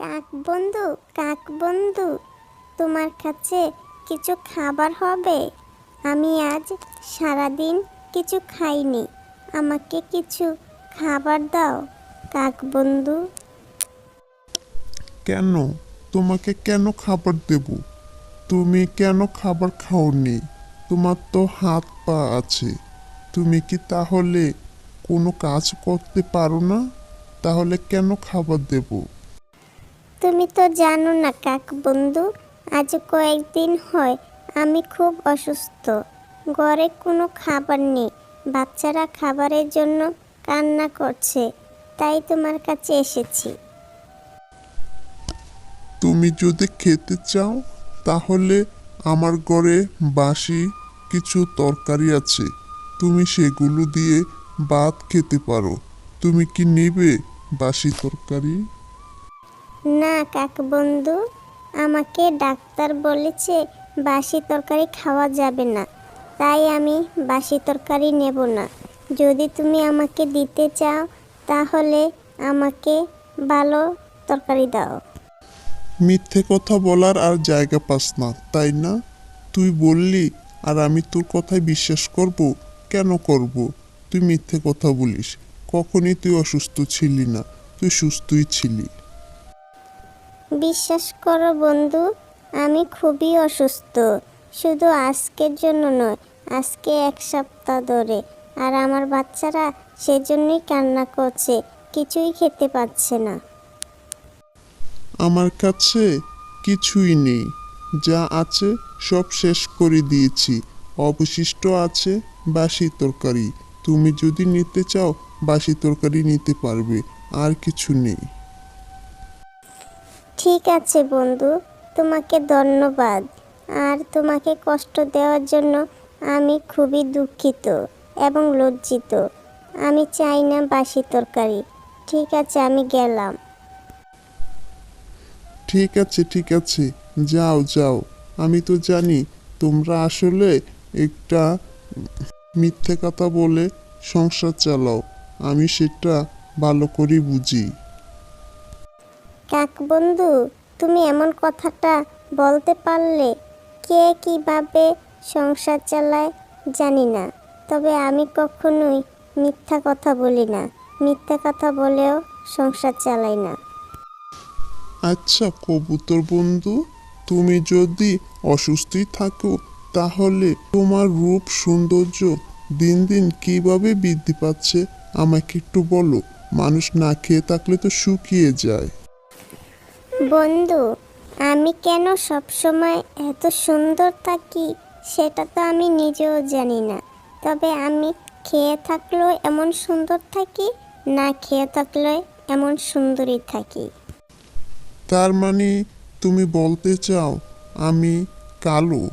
কাক বন্ধু কাক বন্ধু, তোমার কাছে কিছু খাবার হবে? আমি আজ সারাদিন কিছু খাইনি। আমাকে কিছু খাবার দাও, কাক বন্ধু। কেন? তোমাকে কেন খাবার দেব? তুমি কেন খাবার খাওনি? তোমার তো হাত পা আছে। তুমি কি তাহলে কোনো কাজ করতে পারো না? তাহলে কেন খাবার দেব? তুমি তো জানো না কাক বন্ধু, আজ কয়েকদিন হয় আমি খুব অসুস্থ। ঘরে কোনো খাবার নেই, বাচ্চারা খাবারের জন্য কান্না করছে, তাই তোমার কাছে এসেছি। তুমি যদি খেতে চাও, তাহলে আমার ঘরে বাসি কিছু তরকারি আছে। তুমি সেগুলো দিয়ে ভাত খেতে পারো। তুমি কি নেবে বাসি তরকারি? না কাক বন্ধু আমাকে ডাক্তার বলেছে বাসি তরকারি খাওয়া যাবে না, তাই আমি বাসি তরকারি নেব না। যদি তুমি আমাকে দিতে চাও, তাহলে আমাকে ভালো তরকারি দাও। মিথ্যে কথা বলার আর জায়গা পাস না, তাই না? তুই বললি, আর আমি তোর কথায় বিশ্বাস করব, কেন করব? তুই মিথ্যে কথা বলিস, কখনই তুই অসুস্থ ছিলি না, তুই সুস্থই ছিলি। বিশ্বাস করো বন্ধু, আমি খুবই অসুস্থ। শুধু আজকের জন্য নয়, আজকে এক সপ্তাহ ধরে। আর আমার বাচ্চারা সেজন্যই কান্না করছে, কিছুই খেতে পাচ্ছে না। আমার কাছে কিছুই নেই। যা আছে সব শেষ করে দিয়েছি। অবশিষ্ট আছে বাসি তরকারি। তুমি যদি নিতে চাও, বাসি তরকারি নিতে পারবে। আর কিছু নেই। ঠিক আছে বন্ধু, তোমাকে ধন্যবাদ। আর তোমাকে কষ্ট দেওয়ার জন্য আমি খুবই দুঃখিত এবং লজ্জিত। আমি চাই না বাসি তরকারি। ঠিক আছে, আমি গেলাম। ঠিক আছে ঠিক আছে। যাও যাও। আমি তো জানি তোমরা আসলে একটা মিথ্যে কথা বলে সংসার চালাও। আমি সেটা ভালো করে বুঝি। কাক বন্ধু, তুমি এমন কথাটা বলতে পারলে কে কীভাবে সংসার চালায় জানি না। তবে আমি কখনোই মিথ্যা কথা বলি না। মিথ্যা কথা বলেও সংসার চালাই না। আচ্ছা কবুতর বন্ধু, তুমি যদি অসুস্থই থাকো, তাহলে তোমার রূপ সৌন্দর্য দিন দিন কীভাবে বৃদ্ধি পাচ্ছে আমাকে একটু বলো। মানুষ না খেয়ে থাকলে তো শুকিয়ে যায়। বন্ধু, আমি কেন সবসময় এত সুন্দর থাকি সেটা তো আমি নিজেও জানি না। তবে আমি খেয়ে থাকলেও এমন সুন্দর থাকি, না খেয়ে থাকলে এমন সুন্দরই থাকি। তার মানে তুমি বলতে চাও, আমি কালো?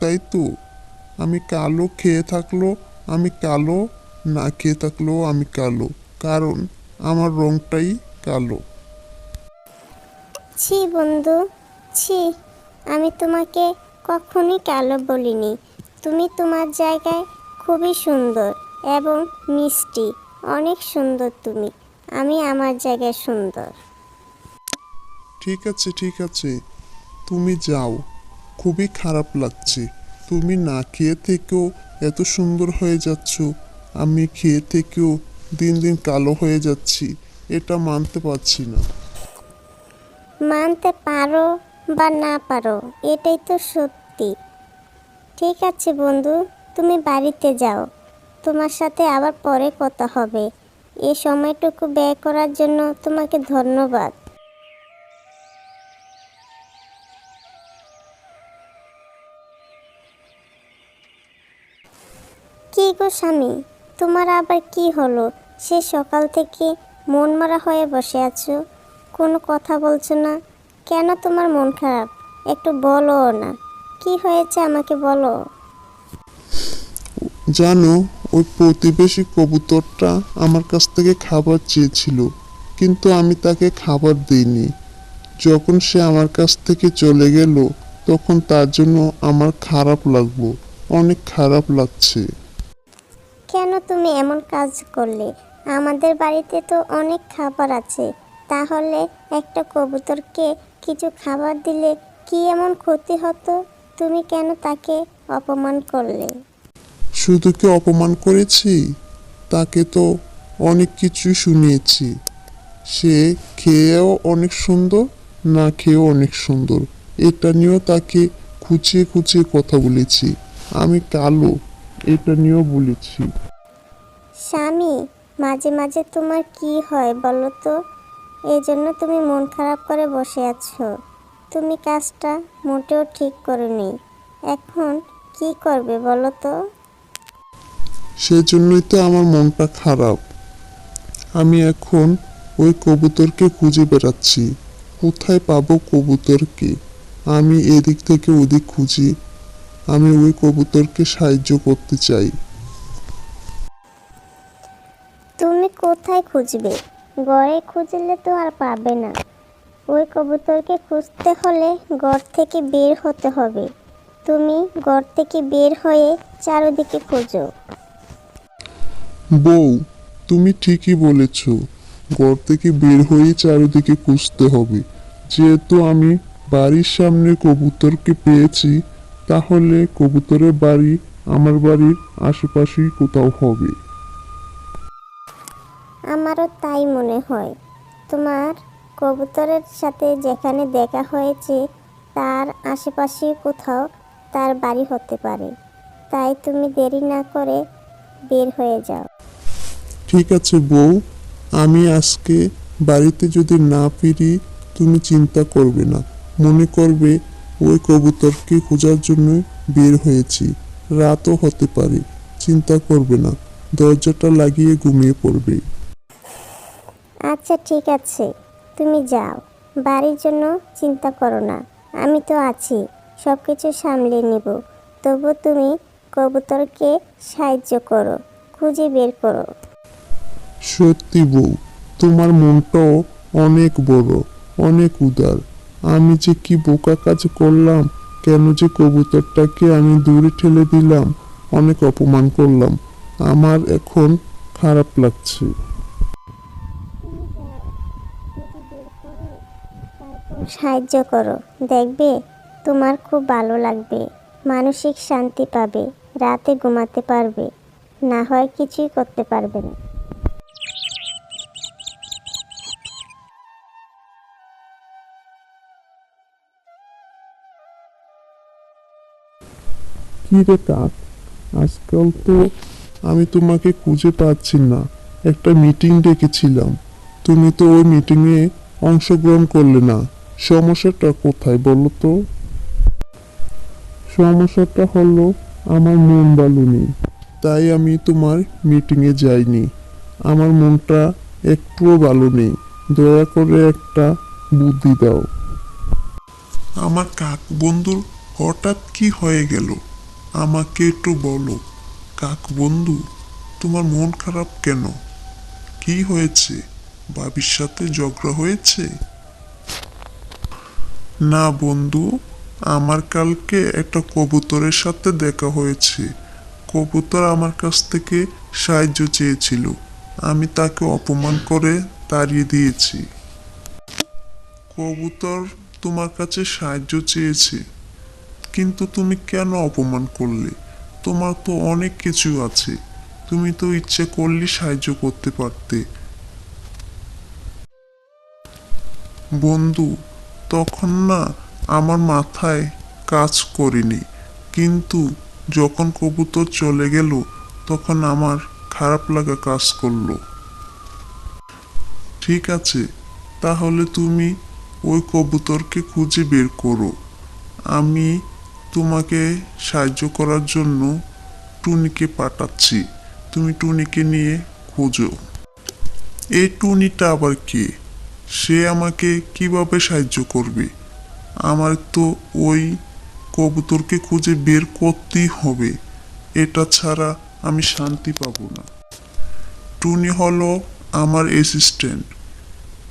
তাই তো? আমি কালো খেয়ে থাকল আমি কালো, না খেয়ে থাকলেও আমি কালো। কারণ আমার রংটাই কালো। ছি বন্ধু, ছি, আমি তোমাকে কখনই কালো বলিনি। তুমি তোমার জায়গায় খুবই সুন্দর এবং মিষ্টি, অনেক সুন্দর তুমি। আমি আমার জায়গায় সুন্দর। ঠিক আছে ঠিক আছে। তুমি যাও, খুবই খারাপ লাগছে। তুমি না খেয়ে থেকেও এত সুন্দর হয়ে যাচ্ছ। আমি খেয়ে থেকেও দিন দিন কালো হয়ে যাচ্ছি। এটা মানতে পারছি না। মানতে পারো বা না পারো, এটাই তো সত্যি। ঠিক আছে বন্ধু, তুমি বাড়িতে যাও। তোমার সাথে আবার পরে কথা হবে। এই সময়টুকু ব্যয় করার জন্য তোমাকে ধন্যবাদ। কি গো স্বামী, তোমার আবার কি হলো? সে সকাল থেকে মন মারা হয়ে বসে আছো। কোনো কথা বলছো না? কেন তোমার মন খারাপ? একটু বলো না। কি হয়েছে আমাকে বলো। জানো ওই প্রতিবেশী কবুতরটা আমার কাছ থেকে খাবার চেয়েছিল কিন্তু আমি তাকে খাবার দিইনি। যখন সে আমার কাছ থেকে চলে গেল তখন তার জন্য আমার খারাপ লাগল অনেক খারাপ লাগছে। কেন তুমি এমন কাজ করলে? আমাদের বাড়িতে তো অনেক খাবার আছে তাহলে একটা কবুতরকে কিছু খাবার দিলে কি এমন ক্ষতি হতো? তুমি কেন তাকে অপমান করলে? শুধু কি অপমান করেছি? তাকে তো অনেক কিছুই শুনিয়েছি। সে খেয়েও অনেক সুন্দর না খেয়েও অনেক সুন্দর। এটা নিয়েও তাকে খুঁচিয়ে খুঁচিয়ে কথা বলেছি। আমি কালো এটা নিয়েও বলেছি। স্বামী মাঝে মাঝে তোমার কি হয় বলো তো? এই জন্য তুমি মন খারাপ করে বসে আছো। তুমি কাজটা মোটেও ঠিক করনি। এখন কি করবে বলো তো? সেজন্যই তো আমার মনটা খারাপ। আমি এখন ওই কবুতরকে খুঁজে বেড়াচ্ছি। কোথায় পাবো কবুতরকে? আমি এদিক থেকে ওদিক খুঁজি। আমি ওই কবুতরকে সাহায্য করতে চাই। তুমি কোথায় খুঁজবে? গড়ে খুঁজলে তো আর পাবে না। ওই কবুতরকে খুঁজতে হলে গড় থেকে বের হতে হবে। তুমি ঘর থেকে বের হয়ে চারদিকে খোঁজো। বউ, তুমি ঠিকই বলেছ। ঘর থেকে বের হয়ে চারিদিকে খুঁজতে হবে। যেহেতু আমি বাড়ির সামনে কবুতরকে পেয়েছি, তাহলে কবুতরের বাড়ি আমার বাড়ির আশেপাশেই কোথাও হবে। আমারও তাই মনে হয়। তোমার কবুতরের সাথে যেখানে দেখা হয়েছে, তার আশেপাশে কোথাও তার বাড়ি হতে পারে। তাই তুমি দেরি না করে বের হয়ে যাও। ঠিক আছে বউ, আমি আজকে বাড়িতে যদি না ফিরি, তুমি চিন্তা করবে না। মনে করবে ওই কবুতরকে খোঁজার জন্য বের হয়েছি। রাতও হতে পারে, চিন্তা করবে না। দরজাটা লাগিয়ে ঘুমিয়ে পড়বে। আচ্ছা ঠিক আছে। তুমি যাও। বাড়ির জন্য চিন্তা করো না। আমি তো আছি। সব কিছু সামলে নিব। তবু তুমি কবুতরকে সাহায্য করো। খুঁজে বের করো। সত্যি বউ, তোমার মনটাও অনেক বড়, অনেক উদার। আমি যে কি বোকা কাজ করলাম, কেন যে কবুতরটাকে আমি দূরে ঠেলে দিলাম, অনেক অপমান করলাম। আমার এখন খারাপ লাগছে। সাহায্য করো। দেখবে, তোমার খুব ভালো লাগবে। মানসিক শান্তি পাবে। রাতে ঘুমাতে পারবে। না হয় কিছুই করতে পারবে না। কি রে কাক? আজকাল তো আমি তোমাকে খুঁজে পাচ্ছি না। একটা মিটিং ডেকেছিলাম। তুমি তো ওই মিটিংয়ে অংশগ্রহণ করলে না। সমস্যাটা কোথায় বলো তো? সমস্যাটা হলো আমার মন ভালো নেই। তাই আমি তোমার মিটিংয়ে যাইনি। আমার মনটা একটুও ভালো নেই। দয়া করে একটা বুদ্ধি দাও। আমার কাক বন্ধুর হঠাৎ কি হয়ে গেল? আমাকে একটু বলো। কাক বন্ধু, তোমার মন খারাপ কেন? কি হয়েছে? বাবির সাথে ঝগড়া হয়েছে? না বন্ধু, আমার কালকে একটা কবুতরের সাথে দেখা হয়েছে। কবুতর আমার কাছ থেকে সাহায্য চেয়েছিল। আমি তাকে অপমান করে তাড়িয়ে দিয়েছি। কবুতর তোমার কাছে সাহায্য চেয়েছে। কিন্তু তুমি কেন অপমান করলে? তোমার তো অনেক কিছু আছে। তুমি তো ইচ্ছে করলে সাহায্য করতে পারতে। বন্ধু তখন না আমার মাথায় কাজ করিনি। কিন্তু যখন কবুতর চলে গেল, তখন আমার খারাপ লাগা কাজ করল। ঠিক আছে, তাহলে তুমি ওই কবুতরকে খুঁজে বের করো। আমি তোমাকে সাহায্য করার জন্য টুনিকে পাঠাচ্ছি। তুমি টুনিকে নিয়ে খোঁজো। এই টুনিটা আবার কে? সে আমাকে কীভাবে সাহায্য করবে? আমার তো ওই কবুতরকে খুঁজে বের করতেই হবে। এটা ছাড়া আমি শান্তি পাব না। টুনি হলো আমার অ্যাসিস্ট্যান্ট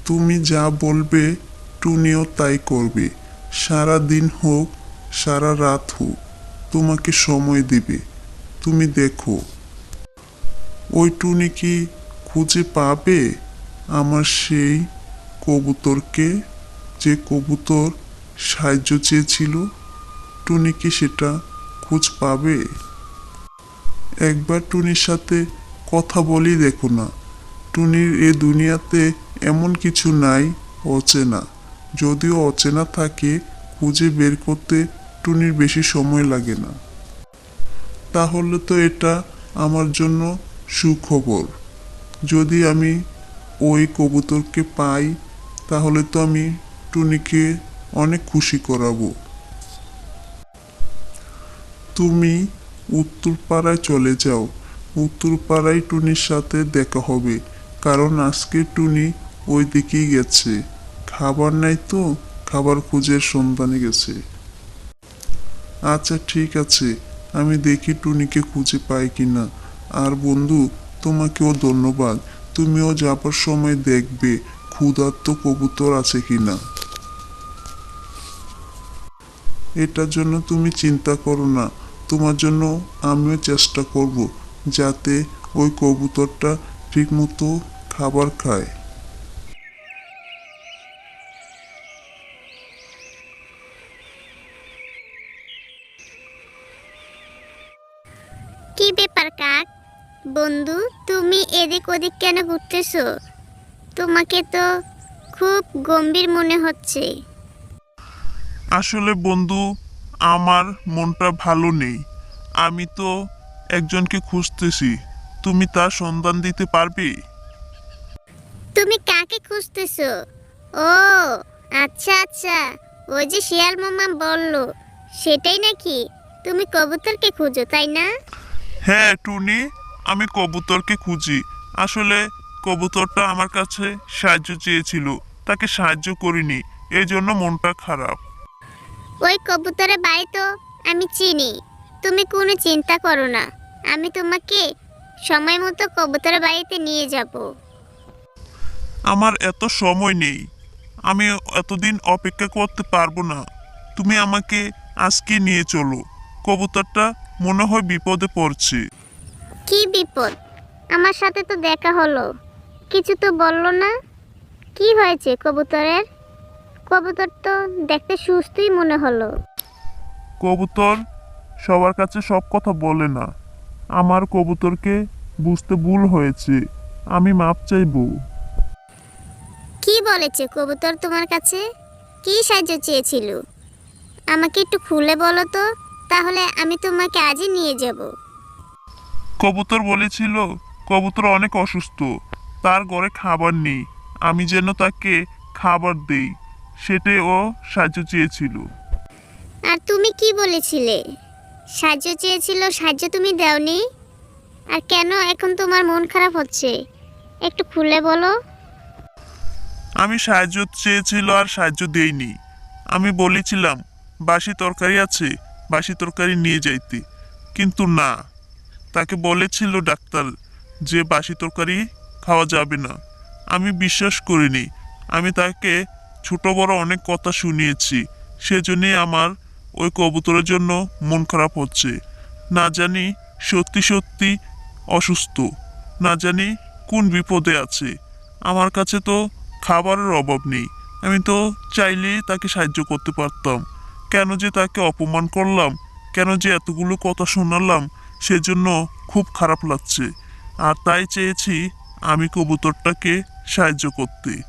তুমি যা বলবে টুনিও তাই করবে। সারা দিন হোক, সারা রাত হোক, তোমাকে সময় দিবে। তুমি দেখো। ওই টুনি কি খুঁজে পাবে? আমার সেই কবুতরকে যে কবুতর সাহায্য চেয়েছিল? টুনি কি সেটা খোঁজ পাবে? একবার টুনির সাথে কথা বলি দেখো না। টুনির এ দুনিয়াতে এমন কিছু নাই, অচেনা। যদিও অচেনা থাকে, খুঁজে বের করতে টুনির বেশি সময় লাগে না। তাহলে তো এটা আমার জন্য সুখবর। যদি আমি ওই কবুতরকে পাই তাহলে তো আমি টুনিকে অনেক খুশি করাবো। তুমি উত্তরপাড়ায় চলে যাও। উত্তরপাড়ায় টুনির সাথে দেখা হবে, কারণ আজকে টুনি ওই দিকেই গেছে। খাবার নাই তো, খাবার খুঁজে সন্ধানে গেছে। আচ্ছা ঠিক আছে, আমি দেখি টুনিকে খুঁজে পাই কিনা। আর বন্ধু, তোমাকেও ধন্যবাদ, তুমিও যাবার সময় দেখবে ক্ষুধার্ত কবুতর আছে কিনা? এটার জন্য তুমি চিন্তা করো না। তোমার জন্য আমিও চেষ্টা করব যাতে ওই কবুতরটা ঠিকমতো খাবার খায়। কি ব্যাপার, কাক? বন্ধু, তুমি এদিক ওদিক কেন ঘুরতেছো? তোমাকে তো খুব গম্ভীর মনে হচ্ছে। আসলে বন্ধু আমার মনটা ভালো নেই। আমি তো একজনকে খুঁজতেছি। তুমি তার সন্ধান দিতে পারবে? তুমি কাকে খুঁজতেছো? ও আচ্ছা আচ্ছা। ওই যে শিয়াল মামা বলল সেটাই নাকি? তুমি কবুতরকে খুঁজো তাই না? হ্যাঁ টুনি আমি কবুতরকে খুঁজি। আসলে কবুতরটা আমার কাছে সাহায্য চেয়েছিল। তাকে সাহায্য করিনি এই জন্য মনটা খারাপ। ওই কবুতরের বাড়ি তো আমি চিনি। তুমি কোনো চিন্তা করো না। আমি তোমাকে সময় মতো কবুতরের বাড়িতে নিয়ে যাব। আমার এত সময় নেই। আমি এতদিন অপেক্ষা করতে পারব না। তুমি আমাকে আজকে নিয়ে চলো। কবুতরটা মনে হয় বিপদে পড়ছে। কি বিপদ? আমার সাথে তো দেখা হলো। কিছু তো বলল না। কি হয়েছে কবুতরের? কবুতর তো দেখতে সুস্থই মনে হলো। কবুতর সবার কাছে সব কথা বলে না। আমার কবুতরকে বুঝতে ভুল হয়েছে। আমি মাপ চাইব। কি বলেছে কবুতর তোমার কাছে? কি সাহায্য চেয়েছিল? আমাকে একটু খুলে বলো তো তাহলে আমি তোমাকে আজই নিয়ে যাব। কবুতর বলেছিল কবুতর অনেক অসুস্থ। তার ঘরে খাবার নেই। আমি যেন তাকে খাবার দেই সেটাই ও সাহায্য চেয়েছিল। আর তুমি কি বলেছিলে? সাহায্য চেয়েছিল সাহায্য তুমি দাওনি? আর কেন এখন তোমার মন খারাপ হচ্ছে? একটু খুলে বলো। আমি সাহায্য চেয়েছিল আর সাহায্য দেইনি। আমি বলেছিলাম বাসি তরকারি আছে বাসি তরকারি নিয়ে যাইতে। কিন্তু না তাকে বলেছিল ডাক্তার যে বাসি তরকারি খাওয়া যাবে না। আমি বিশ্বাস করিনি। আমি তাকে ছোট বড় অনেক কথা শুনিয়েছি। সেজন্যই আমার ওই কবুতরের জন্য মন খারাপ হচ্ছে। না জানি সত্যি সত্যি অসুস্থ। না জানি কোন বিপদে আছে। আমার কাছে তো খাবারের অভাব নেই। আমি তো চাইলেই তাকে সাহায্য করতে পারতাম। কেন যে তাকে অপমান করলাম, কেন যে এতগুলো কথা শোনালাম, সেজন্য খুব খারাপ লাগছে। আর তাই চেয়েছি আমি কবুতরটাকে সাহায্য করতে।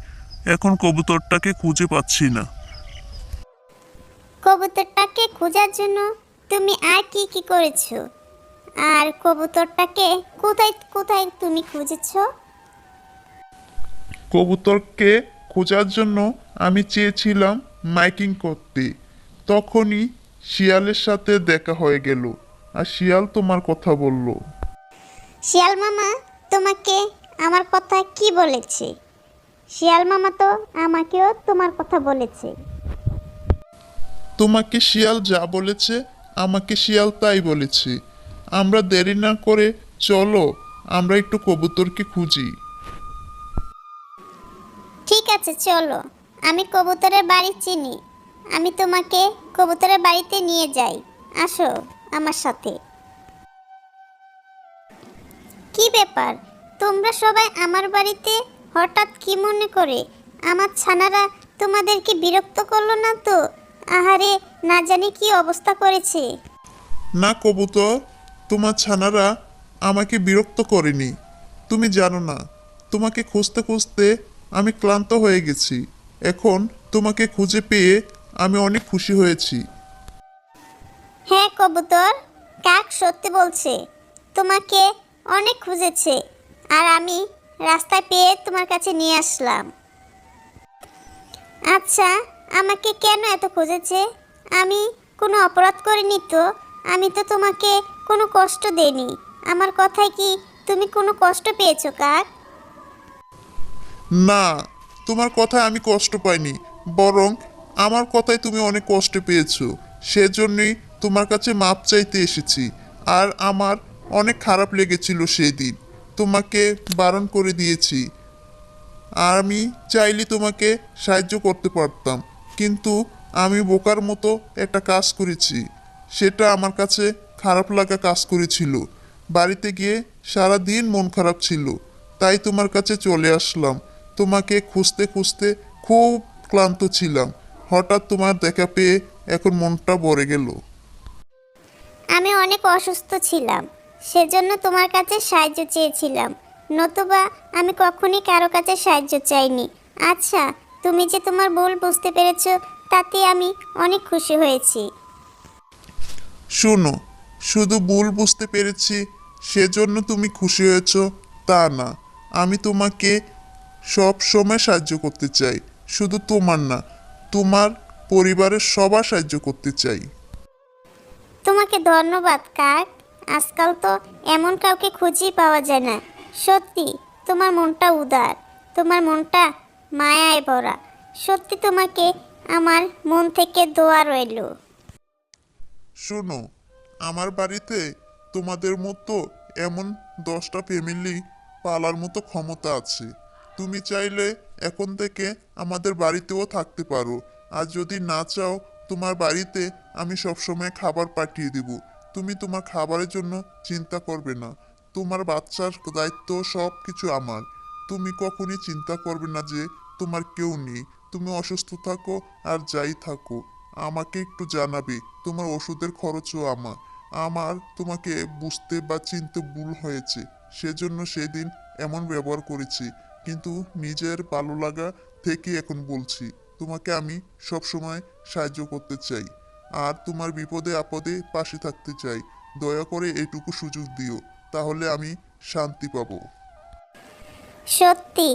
এখন কবুতরটাকে খুঁজে পাচ্ছি না। কবুতরটাকে খোঁজার জন্য তুমি আর কি কি করেছ? আর কবুতরটাকে কোথায় কোথায় তুমি খুঁজেছো? কবুতরকে খোঁজার জন্য আমি চেয়েছিলাম মাইকিং করতে। তখনই শিয়ালের সাথে দেখা হয়ে গেল আর শিয়াল তোমার কথা বলল। শিয়াল মামা তোমাকে আমার কথা কি বলেছে? শিয়াল মামা তো আমাকেও তোমার কথা বলেছে। তোমাকে শিয়াল যা বলেছে আমাকে শিয়াল তাই বলেছে। আমরা দেরি না করে চলো আমরা একটু কবুতরকে খুঁজি। ঠিক আছে চলো। আমি কবুতরের বাড়ি চিনি। আমি তোমাকে কবুতরের বাড়িতে নিয়ে যাই। আসো আমার সাথে। কি ব্যাপার? তোমরা সবাই আমার বাড়িতে হঠাৎ কি মনে করে? আমার ছানারা তোমাদেরকে বিরক্ত করল না তো? আহারে না জানি কি অবস্থা করেছে। না কবুতর তোমার ছানারা আমাকে বিরক্ত করেনি। তুমি জানো না তোমাকে খুঁজতে খুঁজতে আমি ক্লান্ত হয়ে গেছি। এখন তোমাকে খুঁজে পেয়ে আমি অনেক খুশি হয়েছি। হ্যাঁ কবুতর কাক সত্যি বলছে তোমাকে অনেক খুঁজেছে। আর আমি রাস্তায় পেয়ে তোমার কাছে নিয়ে আসলাম। আচ্ছা আমাকে কেন এত খুঁজেছে? আমি কোনো অপরাধ করিনি তো? আমি তো তোমাকে কোনো কষ্ট দেইনি। আমার কথায় কি তুমি কোনো কষ্ট পেয়েছ, কাক? না, তোমার কথায় আমি কষ্ট পাইনি, বরং আমার কথায় তুমি অনেক কষ্ট পেয়েছ। সেজন্যই তোমার কাছে মাপ চাইতে এসেছি, আর আমার অনেক খারাপ লেগেছিল সেদিন। তোমাকে বারণ করে দিয়েছি। আর আমি চাইলে তোমাকে সাহায্য করতে পারতাম, কিন্তু আমি বোকার মতো একটা কাজ করেছি। সেটা আমার কাছে খারাপ লাগা কাজ করেছিল। বাড়িতে গিয়ে সারা দিন মন খারাপ ছিল। তাই তোমার কাছে চলে আসলাম। তোমাকে খুঁজতে খুঁজতে খুব ক্লান্ত ছিলাম। হঠাৎ তোমার দেখা পেয়ে এখন মনটা ভরে গেল। আমি অনেক অসুস্থ ছিলাম। সেজন্য তোমার কাছে সাহায্য চেয়েছিলাম। নতুবা আমি কখনই কারও কাছে সাহায্য চাইনি। আচ্ছা তুমি যে তোমার ভুল বুঝতে পেরেছ তাতে আমি অনেক খুশি হয়েছি। শোনো শুধু ভুল বুঝতে পেরেছি সেজন্য তুমি খুশি হয়েছ তা না। আমি তোমাকে সব সময় সাহায্য করতে চাই শুধু তোমার না তোমার পরিবারের সবার সাহায্য করতে চাই। তোমাকে ধন্যবাদ কাক। আজকাল তো এমন কাউকে খুঁজেই পাওয়া যায় না। সত্যি, তোমার মনটা উদার, তোমার মনটা মায়ায় ভরা। সত্যি তোমাকে আমার মন থেকে দোয়া রইল। শোনো, আমার বাড়িতে তোমাদের মতো এমন দশটা ফ্যামিলি পালার মতো ক্ষমতা আছে। তুমি চাইলে এখন থেকে আমাদের বাড়িতেও থাকতে পারো। আর যদি না চাও, তোমার বাড়িতে আমি সবসময় খাবার পাঠিয়ে দিব। তুমি তোমার খাবারের জন্য চিন্তা করবে না। তোমার বাচ্চার দায়িত্ব সব কিছু আমার। তুমি কখনই চিন্তা করবে না যে তোমার কেউ নেই। তুমি অসুস্থ থাকো আর যাই থাকো। আমাকে একটু জানাবে, তোমার ওষুধের খরচও আমার। আমার তোমাকে বুঝতে বা চিনতে ভুল হয়েছে, সেজন্য সেদিন এমন ব্যবহার করেছি। কিন্তু নিজের ভালো লাগা থেকে এখন বলছি, তোমাকে আমি সব সময় সাহায্য করতে চাই। আর তোমার বিপদে আপদে পাশে থাকতে চাই। দয়া করে এটুকু সুযোগ দিও, তাহলে আমি শান্তি পাবো। সত্যি,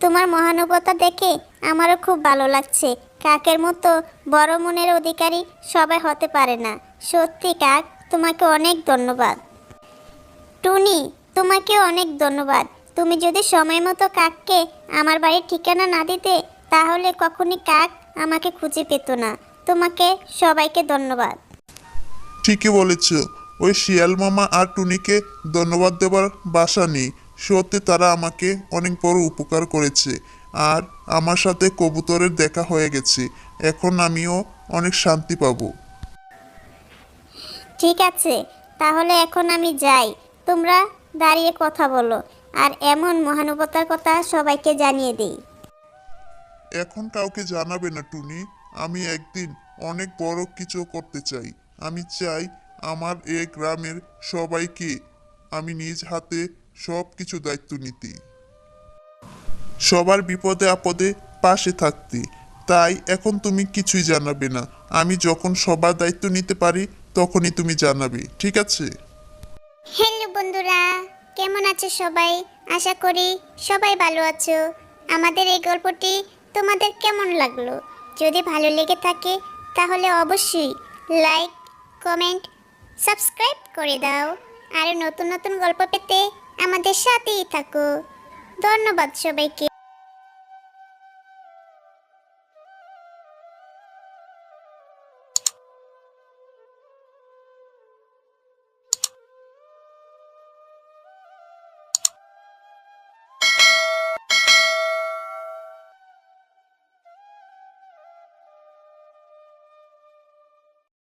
তোমার মহানুভবতা দেখে আমারও খুব ভালো লাগছে। কাকের মতো বড় মনের অধিকারী সবাই হতে পারে না। সত্যি, কাক, তোমাকে অনেক ধন্যবাদ। টুনি তোমাকে অনেক ধন্যবাদ। তুমি যদি সময় মতো কাককে আমার বাড়ির ঠিকানা না দিতে, তাহলে কখনই কাক আমাকে খুঁজে পেত না। তোমাকে সবাইকে ধন্যবাদ। ঠিকই বলেছ। ওই শিয়াল মামা আর টুনিকে ধন্যবাদ দেবার বাসা নেই। সত্যি তারা আমাকে অনেক বড় উপকার করেছে। আর আমার সাথে কবুতরের দেখা হয়ে গেছে। এখন আমিও অনেক শান্তি পাবো। ঠিক আছে তাহলে এখন আমি যাই। তোমরা দাঁড়িয়ে কথা বলো আর এমন মহানুভবতার কথা সবাইকে জানিয়ে দিই। এখন কাউকে জানাবে না টুনি। আমি একদিন অনেক বড় কিছু করতে চাই। আমি চাই আমার এ গ্রামের সবাইকে আমি নিজ হাতে সব কিছু দায়িত্ব নিতে। সবার বিপদে আপদে পাশে থাকতে। তাই এখন তুমি কিছুই জানাবে না। আমি যখন সবার দায়িত্ব নিতে পারি, তখনই তুমি জানাবে। ঠিক আছে? হ্যালো বন্ধুরা, কেমন আছো সবাই? আশা করি সবাই ভালো আছো। আমাদের এই গল্পটি তোমাদের কেমন লাগল? যদি ভালো লেগে থাকে, তাহলে অবশ্যই লাইক কমেন্ট সাবস্ক্রাইব করে দাও। আর নতুন নতুন গল্প পেতে আমাদের সাথেই থাকো। ধন্যবাদ সবাইকে।